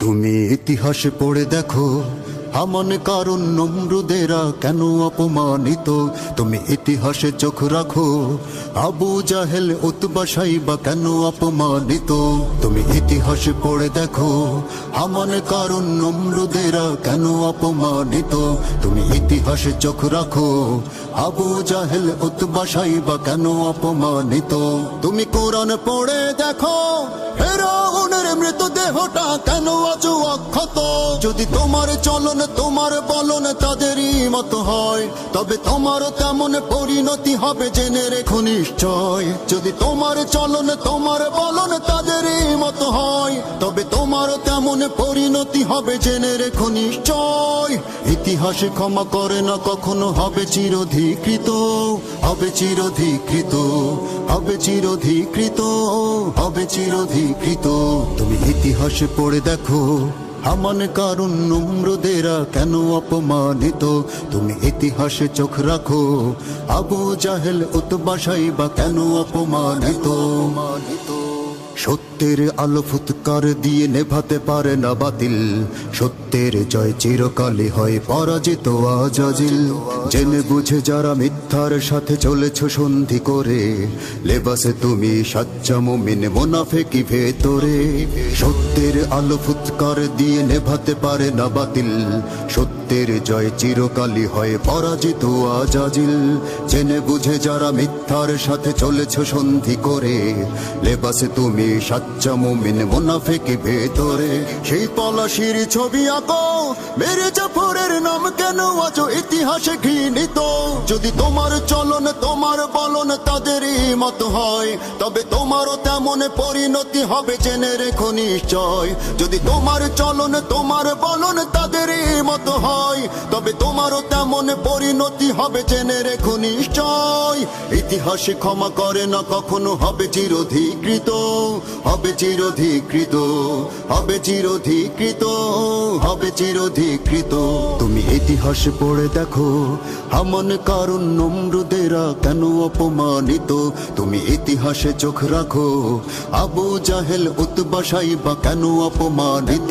তুমি ইতিহাসে পড়ে দেখো, হামান কারণ নমরুদেরা কেন অপমানিত? তুমি ইতিহাসে চোখ রাখো, আবু জাহেল উতবা সাইবা কেন অপমানিত? তুমি ইতিহাসে পড়ে দেখো, হামান কারণ নমরুদেরা কেন অপমানিত? তুমি ইতিহাসে চোখ রাখো, আবু জাহেল উতবা সাইবা কেন অপমানিত? তুমি কোরআন পড়ে দেখো ফেরাউনের মৃতদেহটা কেন আছো অক্ষত যদি তোমার চলন, তোমার বলন তাদেরই মত হয়, তবে তোমার তেমন পরিণতি হবে জেনে রেখো নিশ্চয়। যদি তোমার চলন, তোমার বলন তাদেরই মতো হয়, তবে তোমার তেমন পরিণতি হবে জেনে রেখো নিশ্চয়। ইতিহাসে ক্ষমা করে না, কখনো হবে চিরধিকৃত হবে চিরধিকৃত। হবে চিরধিকৃত হবে চিরধিকৃত। তুমি ইতিহাসে পড়ে দেখো, হামান কারণ নম্রদেরা কেন অপমানিত? তুমি ইতিহাসে চোখ রাখো, আবু জাহেল উতবাসাই বা কেন অপমানিত? সত্যের আলো ফুৎকার দিয়ে নেভাতে পারে না বাতিল। সত্যের জয় চিরকালে হয় পরাজিত আজাজিল জেনে বুঝে যারা মিথ্যার সাথে চলেছ সন্ধি করে, লেবাসে তুমি সাচ্চা মুমিন, মোনাফেকি ভেতরে। সত্যের আলো ফুৎকার দিয়ে নেভাতে পারে না বাতিল। সত্যের জয় চিরকালই হয় পরাজিত আজাজিল জেনে বুঝে যারা মিথ্যার সাথে চলেছ সন্ধি করে, লেবাসে তুমি সাচ্চা মুমিন মোনাফেকি ভেতরে। সেই পলাশির ছবি আঁকো। মেরে জাফরের নাম কেন আজ ইতিহাসে ঘৃণিত? যদি তোমার চলন তোমার বলন তাদেরই মতো হয়, তবে তোমারও তেমন পরিণতি হবে জেনে রেখো নিশ্চয়। যদি তোমার চলন তোমার বলন তাদেরই মতো হয়, তবে তোমারও তেমন পরিণতি হবে জেনে রেখো নিশ্চয়। ইতিহাসে ক্ষমা করে না কখনো হবে চিরধিকৃত। হবে চিরধিকৃত হবে চিরধিকৃত হবে চিরধিকৃত। তুমি ইতিহাস পড়ে দেখো, হামন কারণ নম্রদেরা কেন অপমানিত? তুমি ইতিহাসে চোখ রাখো, আবু জাহেল উৎবাসাই বা কেন অপমানিত?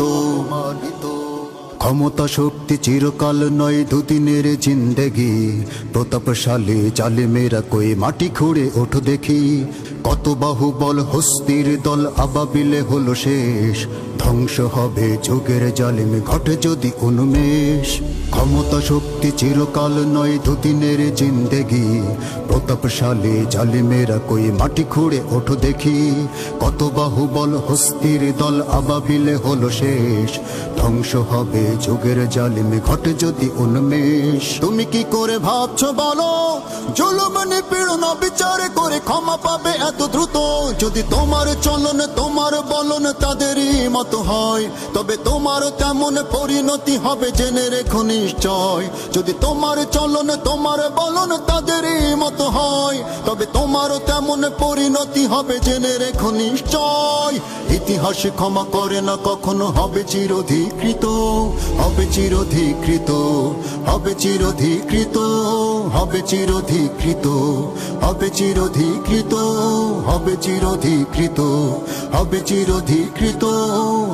ক্ষমতা শক্তি চিরকাল নয় দুদিনের জিন্দেগি। প্রতাপশালী জালিমেরা কই মাটি খুঁড়ে ওঠো দেখি। কত বাহুবল হস্তির দল আবাবিলে হলো শেষ। ধ্বংস হবে যুগের জালিম, ঘটে যদি উন্মেষ ক্ষমতা শক্তি চিরকাল নয় দুদিনের জিন্দেগি। প্রতাপশালী জালিমেরা কই মাটি খুঁড়ে ওঠো দেখি। কত বাহুবল হস্তির দল আবাবিলে হলো শেষ। ধ্বংস হবে যুগের জালিমে, ঘটে যদি উন্মেষ। তুমি কি করে ভাবছ বলো? জুলুম, নিপীড়ন বিচার করে ক্ষমা পাবে এত দ্রুত। যদি তোমার চলন, তোমার বলন তাদেরই মতো হয়, তবে তোমার তেমন পরিণতি হবে জেনে রেখো নিশ্চয়। যদি তোমার চলন, তোমার বলন তাদেরই মতো হয়, তবে তোমারও তেমন পরিণতি হবে জেনে রেখো নিশ্চয়। ইতিহাসে ক্ষমা করে না, কখনো হবে চিরধিকৃত হবে চিরধিকৃত হবে চিরধিকৃত হবে চিরধিকৃত হবে চিরধিকৃত হবে চিরধিকৃত হবে চিরধিকৃত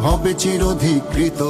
হবে চিরধিকৃত।